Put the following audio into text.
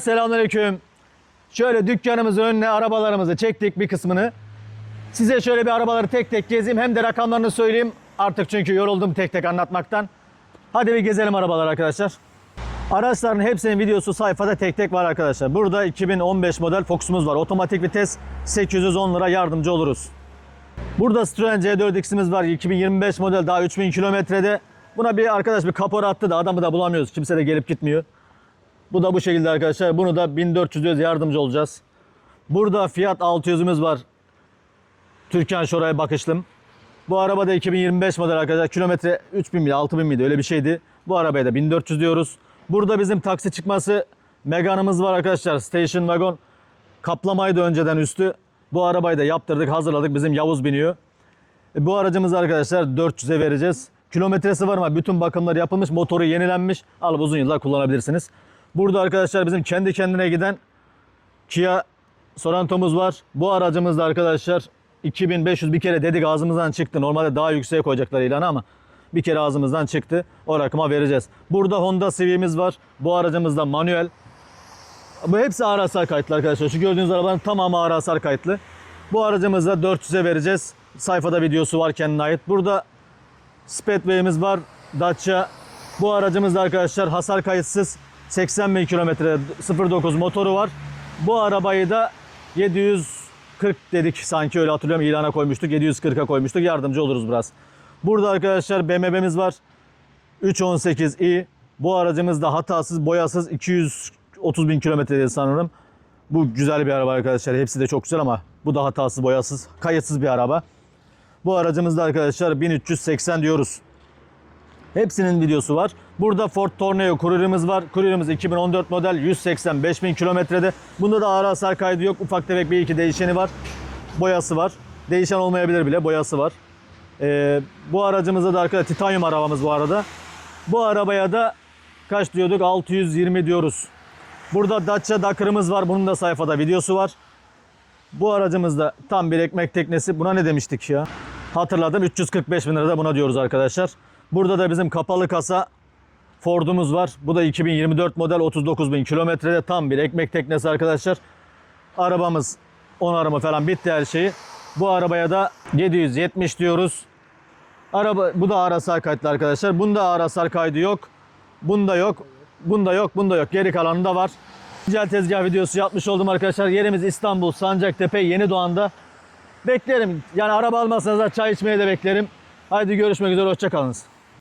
Selamünaleyküm. Şöyle dükkanımızın önüne arabalarımızı çektik bir kısmını. Size şöyle bir arabaları tek tek gezeyim hem de rakamlarını söyleyeyim. Artık çünkü yoruldum tek tek anlatmaktan. Hadi bir gezelim arabalar arkadaşlar. Araçların hepsinin videosu sayfada tek tek var arkadaşlar. Burada 2015 model Focus'umuz var. Otomatik vites 810 lira yardımcı oluruz. Burada Citroen C4X'imiz var. 2025 model daha 3000 kilometrede. Buna bir arkadaş bir kapora attı da adamı da bulamıyoruz. Kimse de gelip gitmiyor. Bu da bu şekilde arkadaşlar. Bunu da 1400 diyoruz yardımcı olacağız. Burada Fiat 600'ümüz var. Türkan Şoray'a bakışlım. Bu araba da 2025 model arkadaşlar. Kilometre 3000 miydi 6000 miydi öyle bir şeydi. Bu arabaya da 1400 diyoruz. Burada bizim taksi çıkması Megane'ımız var arkadaşlar. Station Wagon. Kaplamaydı önceden üstü. Bu arabayı da yaptırdık hazırladık. Bizim Yavuz biniyor. E, Bu aracımız arkadaşlar 400'e vereceğiz. Kilometresi var ama bütün bakımlar yapılmış. Motoru yenilenmiş. Alıp uzun yıllar kullanabilirsiniz. Burada arkadaşlar bizim kendi kendine giden Kia Soranto'muz var. Bu aracımız da arkadaşlar 2500 bir kere dedik ağzımızdan çıktı. Normalde daha yükseğe koyacaklar ilanı ama bir kere ağzımızdan çıktı. O rakıma vereceğiz. Burada Honda Civic'imiz var. Bu aracımız da manuel. Bu hepsi ağır kayıtlı arkadaşlar. Şu gördüğünüz arabanın tamamı ağır kayıtlı. Bu aracımızı da 400'e vereceğiz. Sayfada videosu var kendine ait. Burada Speedway'imiz var. Dacia. Bu aracımız da arkadaşlar hasar kayıtsız 80 bin kilometre 09 motoru var. Bu arabayı da 740 dedik sanki öyle hatırlıyorum ilana koymuştuk. 740'a koymuştuk. Yardımcı oluruz biraz. Burada arkadaşlar BMW'miz var. 318i. Bu aracımız da hatasız, boyasız 230 bin kilometre sanırım. Bu güzel bir araba arkadaşlar. Hepsi de çok güzel ama bu da hatasız, boyasız, kayıtsız bir araba. Bu aracımızda arkadaşlar 1380 diyoruz. Hepsinin videosu var. Burada Ford Tornado Courier'ımız var. Courier'ımız 2014 model 185 bin kilometrede. Bunda da ağır hasar kaydı yok. Ufak tefek bir iki değişeni var. Boyası var. Değişen olmayabilir bile boyası var. Ee, bu aracımızda da arkadaşlar titanyum arabamız bu arada. Bu arabaya da kaç diyorduk? 620 diyoruz. Burada Dacia Dakar'ımız var. Bunun da sayfada videosu var. Bu aracımızda tam bir ekmek teknesi. Buna ne demiştik ya? Hatırladım. 345 bin lirada buna diyoruz arkadaşlar. Burada da bizim kapalı kasa Ford'umuz var. Bu da 2024 model 39 bin kilometrede tam bir ekmek teknesi arkadaşlar. Arabamız onarımı falan bitti her şeyi. Bu arabaya da 770 diyoruz. Araba bu da ağır hasar kayıtlı arkadaşlar. Bunda ağır hasar kaydı yok. Bunda yok. Bunda yok. Bunda yok. Geri kalanında var. Güzel tezgah videosu yapmış oldum arkadaşlar. Yerimiz İstanbul Sancaktepe Yeni Doğan'da. Beklerim. Yani araba almazsanız da çay içmeye de beklerim. Haydi görüşmek üzere. Hoşçakalınız.